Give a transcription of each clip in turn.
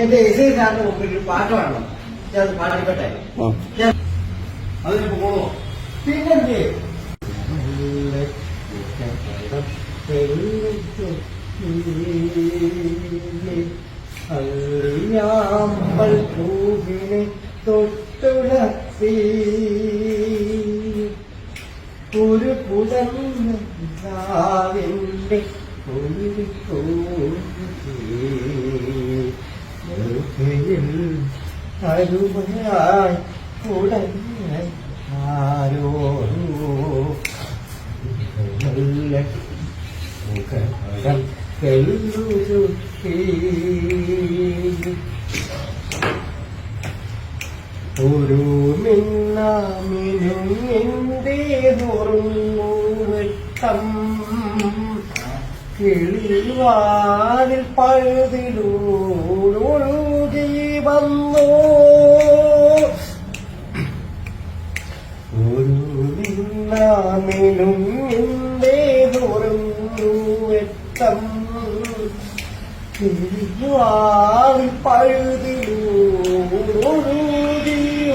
എന്റെ ഇസൈ സാറിന്റെ മുമ്പിൽ ഒരു പാട്ട് വേണം ഞാൻ അത് പാടിക്കട്ടെ? അതിനിപ്പോ പോണോ പിന്നെന്തേ? അറിയാമ്പൽ പൂവിനെ തൊട്ടുണർത്തി. ഒരു പുതന്നാവിന്റെ ഒരു കോയിൽ അരുമയായി ഉടനെ ആരോ നല്ല മുഖം കെല്ലുരുത്തി ഒരു മിന്നാമിനും എന്തേ നുറുങ്ങുവെട്ടം കിളിവാതിൽ പഴുതിലൂടൊഴുകി വന്നു. ഒരു നിന്നാമിലും എന്തേ നുറുങ്ങുവെട്ടം കിളിവാതിൽ പഴുതിലൂടൊഴുകി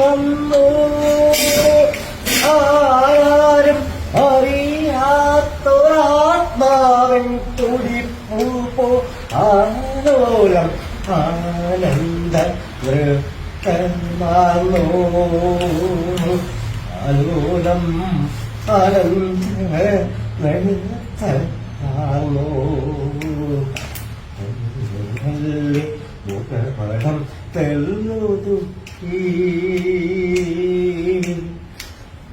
വന്നോ. തുടിപ്പൂ പോ ആലോലം ആനന്ദ ആലോലം ആനന്ദ തെല്ലുതുക്കി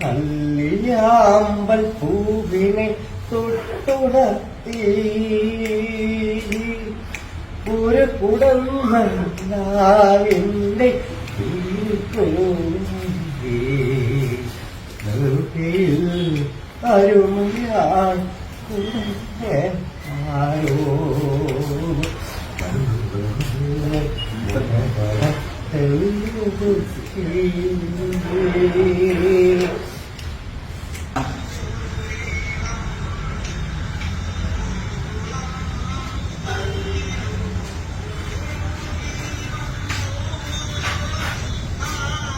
അല്ലിയാമ്പൽ പൂവിനെ തൊട്ടുണർത്തി ഒരു കുടന്നാവിന്റെ അരുമയാൻ ആരോ